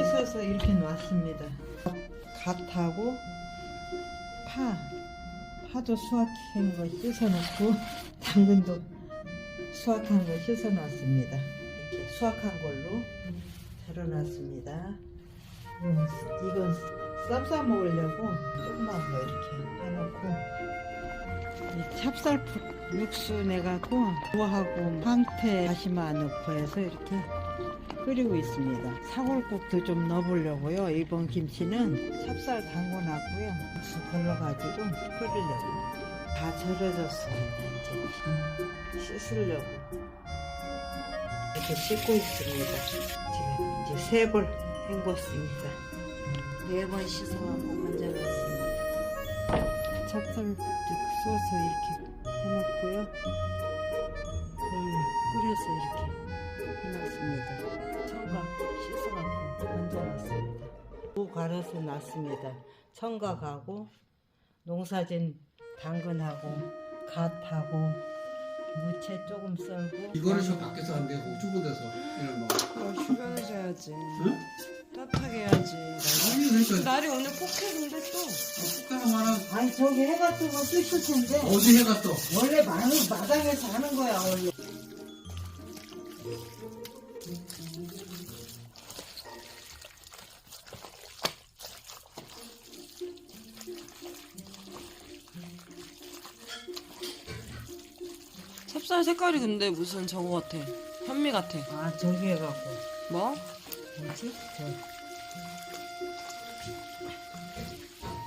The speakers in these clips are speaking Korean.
있어서 이렇게 놨습니다. 갓하고 파, 파도 수확한 거 씻어놓고 당근도 수확한 거 씻어놨습니다. 이렇게 수확한 걸로 덜어놨습니다. 음, 이건 쌈싸 먹으려고 조그만 거 이렇게 해놓고 이 찹쌀 육수 내갖고 무하고 황태 다시마 넣고 해서 이렇게 끓이고 있습니다. 사골국도 좀 넣어보려고요. 일본 김치는 찹쌀 담궈놨고요. 육수 걸러가지고 끓이려고. 다 절여졌습니다. 이제 씻으려고. 이렇게 씻고 있습니다. 지금 이제 세번 헹궜습니다. 네 번 씻어갖고 건져놨습니다. 찹쌀국 소스 이렇게 해놓고요. 물 끓여서 이렇게 해놨습니다. 청각 씻어갖고 건져놨습니다. 무 갈아서 놨습니다. 청각하고 농사진 당근하고 갓하고 무채 조금 썰고 이거를 저 밖에서 안 되고 주부대서 이런 거. 어, 주변에서 해야지. 응? 날이 오늘 폭해는데 또. 숟가락 하나 아니 저기 해 같은 거 쓰실 텐데 어디 해가 또. 원래 마당, 마당에서 하는 거야 원래 찹쌀 색깔이 근데 무슨 저거 같아. 현미 같아. 아 저기 해갖고 뭐? 뭐지? 저.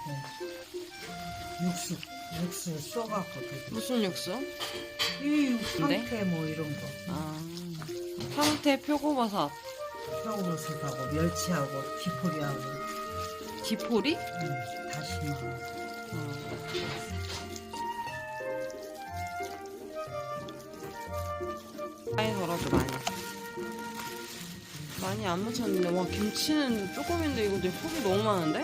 네. 육수 육수 써갖고 되게 무슨 육수? 이 근데? 황태 뭐 이런 거 아. 황태 표고버섯. 표고버섯하고 멸치하고 디포리하고 지포리? 음, 다시마 어. 많이 덜어줘 많이. 많이 안 묻혔는데 와 김치는 조금인데 이거 내 속이 너무 많은데?